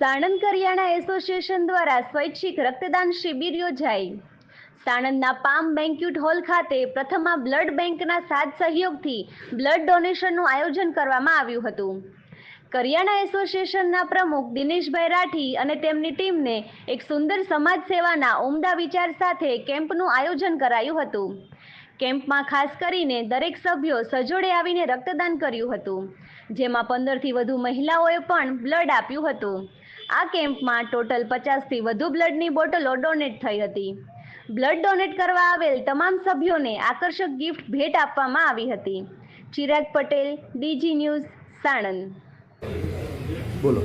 Sanand કરિયાણા association દ્વારા સ્વૈચ્છિક રક્તદાન શિબિર યોજાઈ. સાણંદના પામ બેન્ક્યુટ હોલ ખાતે પ્રથમા બ્લડ બેંકના સાથ સહયોગથી બ્લડ ડોનેશનનું આયોજન કરવામાં આવ્યું હતું. કરિયાણા એસોસિએશનના પ્રમુખ દિનેશભાઈ રાઠી અને તેમની ટીમને એક સુંદર સમાજ સેવાના ઉમદા વિચાર સાથે કેમ્પનું આયોજન કરાયું હતું. કેમ્પમાં ખાસ કરીને દરેક સભ્યો સજોડે આવીને રક્તદાન કર્યું હતું, જેમાં પંદરથી વધુ મહિલાઓએ પણ બ્લડ આપ્યું હતું. આ કેમ્પમાં ટોટલ પચાસથી વધુ બ્લડની બોટલો ડોનેટ થઈ હતી. બ્લડ ડોનેટ કરવા આવેલ તમામ સભ્યોને આકર્ષક ગિફ્ટ ભેટ આપવામાં આવી હતી. Chirag Patel DG news Sanand. બોલો.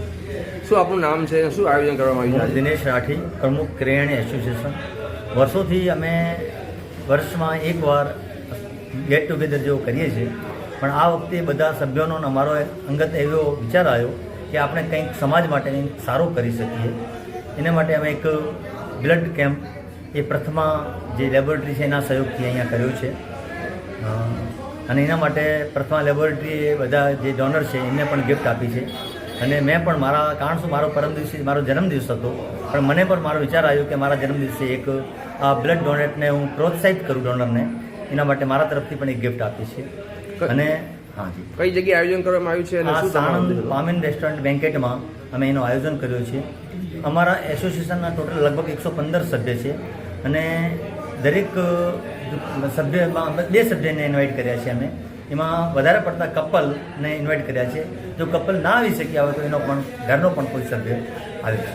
શું આપનું નામ છે? શું આયોજન કરવામાં આવ્યું છે? દિનેશ રાઠી પ્રમુખ ક્રેણ એસોસિએશન. વર્ષોથી અમે વર્ષમાં એકવાર ગેટ ટુગેધર જેવું કરીએ છીએ. પણ આ વખતે બધા સભ્યોનો અમારો અંગત એવો વિચાર આવ્યો કે આપણે કંઈક સમાજ માટે સારું કરી શકીએ. એના માટે અમે એક બ્લડ કેમ્પ એ પ્રથમા જે લેબોરેટરી છે એના સહયોગથી અહીંયા કર્યું છે. અને એના માટે પ્રથમા લેબોરેટરીએ બધા જે ડોનર છે એમને પણ ગિફ્ટ આપી છે. અને મેં પણ મારા કારણ શું મારો પરમ દિવસે મારો જન્મદિવસ હતો. પણ મને પણ મારો વિચાર આવ્યો કે મારા જન્મદિવસે એક આ બ્લડ ડોનેટને હું પ્રોત્સાહિત કરું ડોનરને. એના માટે મારા તરફથી પણ એક ગિફ્ટ આપી છે. અને કઈ જગ્યાએ આયોજન કરવામાં આવ્યું છે અને શું સાણંદ પામેન રેસ્ટોરન્ટ બેન્કેટમાં અમે એનું આયોજન કર્યું છે. અમારા એસોસિએશનના ટોટલ લગભગ એકસો પંદર સભ્ય છે અને દરેક સભ્યમાં બે સભ્યને ઇન્વાઇટ કર્યા છે અમે. એમાં વધારે પડતા કપલને ઇન્વાઇટ કર્યા છે. જો કપલ ના આવી શક્યા હોય તો એનો પણ ઘરનો પણ કોઈ સભ્ય આવે છે.